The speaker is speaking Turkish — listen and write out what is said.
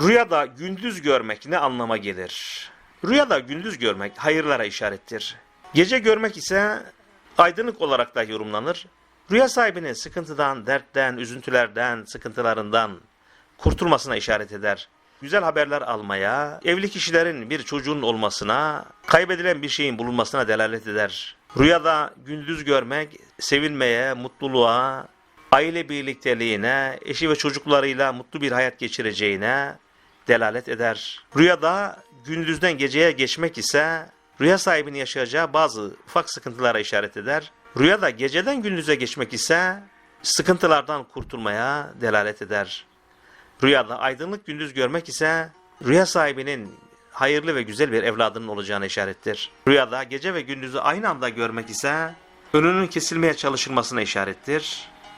Rüyada gündüz görmek ne anlama gelir? Rüyada gündüz görmek hayırlara işarettir. Gece görmek ise aydınlık olarak da yorumlanır. Rüya sahibinin sıkıntıdan, dertten, üzüntülerden, sıkıntılarından kurtulmasına işaret eder. Güzel haberler almaya, evli kişilerin bir çocuğun olmasına, kaybedilen bir şeyin bulunmasına delalet eder. Rüyada gündüz görmek, sevilmeye, mutluluğa, aile birlikteliğine, eşi ve çocuklarıyla mutlu bir hayat geçireceğine delalet eder. Rüyada gündüzden geceye geçmek ise rüya sahibinin yaşayacağı bazı ufak sıkıntılara işaret eder. Rüyada geceden gündüze geçmek ise sıkıntılardan kurtulmaya delalet eder. Rüyada aydınlık gündüz görmek ise rüya sahibinin hayırlı ve güzel bir evladının olacağına işarettir. Rüyada gece ve gündüzü aynı anda görmek ise önünün kesilmeye çalışılmasına işarettir.